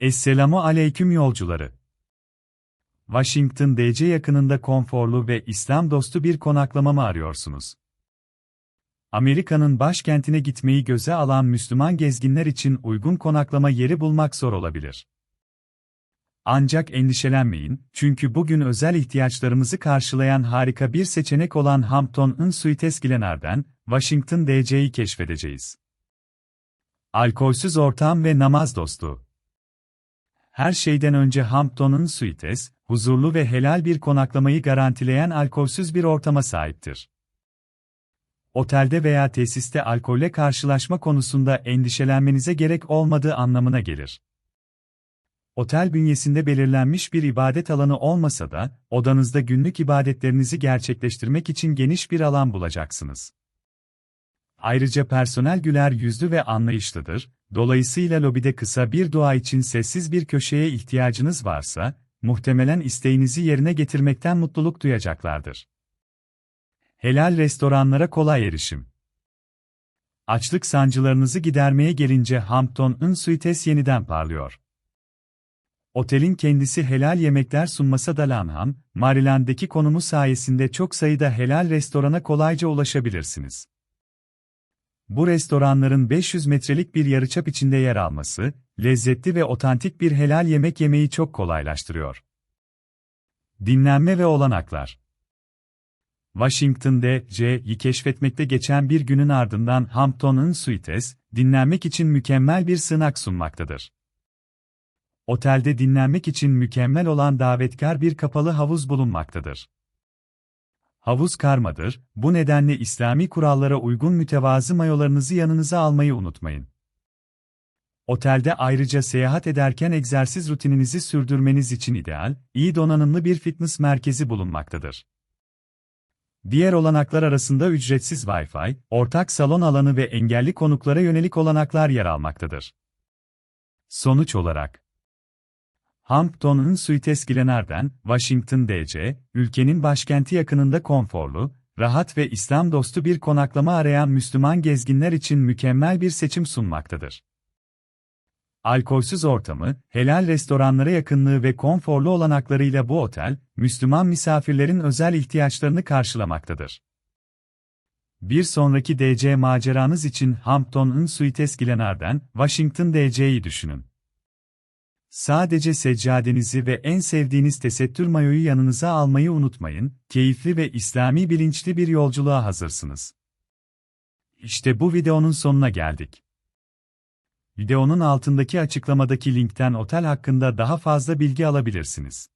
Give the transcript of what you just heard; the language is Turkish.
Esselamu aleyküm yolcuları. Washington DC yakınında konforlu ve İslam dostu bir konaklama mı arıyorsunuz? Amerika'nın başkentine gitmeyi göze alan Müslüman gezginler için uygun konaklama yeri bulmak zor olabilir. Ancak endişelenmeyin, çünkü bugün özel ihtiyaçlarımızı karşılayan harika bir seçenek olan Hampton Inn Suites Glenare'den, Washington DC'yi keşfedeceğiz. Alkolsüz ortam ve namaz dostu. Her şeyden önce Hampton'un Suites, huzurlu ve helal bir konaklamayı garantileyen alkolsüz bir ortama sahiptir. Otelde veya tesiste alkolle karşılaşma konusunda endişelenmenize gerek olmadığı anlamına gelir. Otel bünyesinde belirlenmiş bir ibadet alanı olmasa da, odanızda günlük ibadetlerinizi gerçekleştirmek için geniş bir alan bulacaksınız. Ayrıca personel güler yüzlü ve anlayışlıdır, dolayısıyla lobide kısa bir dua için sessiz bir köşeye ihtiyacınız varsa, muhtemelen isteğinizi yerine getirmekten mutluluk duyacaklardır. Helal restoranlara kolay erişim. Açlık sancılarınızı gidermeye gelince Hampton Suites yeniden parlıyor. Otelin kendisi helal yemekler sunmasa da Lanham, Maryland'deki konumu sayesinde çok sayıda helal restorana kolayca ulaşabilirsiniz. Bu restoranların 500 metrelik bir yarıçap içinde yer alması, lezzetli ve otantik bir helal yemek yemeyi çok kolaylaştırıyor. Dinlenme ve olanaklar Washington D.C.'yi keşfetmekte geçen bir günün ardından Hampton'un Suites, dinlenmek için mükemmel bir sığınak sunmaktadır. Otelde dinlenmek için mükemmel olan davetkar bir kapalı havuz bulunmaktadır. Havuz karmadır, bu nedenle İslami kurallara uygun mütevazı mayolarınızı yanınıza almayı unutmayın. Otelde ayrıca seyahat ederken egzersiz rutininizi sürdürmeniz için ideal, iyi donanımlı bir fitness merkezi bulunmaktadır. Diğer olanaklar arasında ücretsiz Wi-Fi, ortak salon alanı ve engelli konuklara yönelik olanaklar yer almaktadır. Sonuç olarak, Hampton'un Suites Glenare'den, Washington DC, ülkenin başkenti yakınında konforlu, rahat ve İslam dostu bir konaklama arayan Müslüman gezginler için mükemmel bir seçim sunmaktadır. Alkolsüz ortamı, helal restoranlara yakınlığı ve konforlu olanaklarıyla bu otel, Müslüman misafirlerin özel ihtiyaçlarını karşılamaktadır. Bir sonraki DC maceranız için Hampton'un Suites Glenare'den, Washington DC'yi düşünün. Sadece seccadenizi ve en sevdiğiniz tesettür mayoyu yanınıza almayı unutmayın, keyifli ve İslami bilinçli bir yolculuğa hazırsınız. İşte bu videonun sonuna geldik. Videonun altındaki açıklamadaki linkten otel hakkında daha fazla bilgi alabilirsiniz.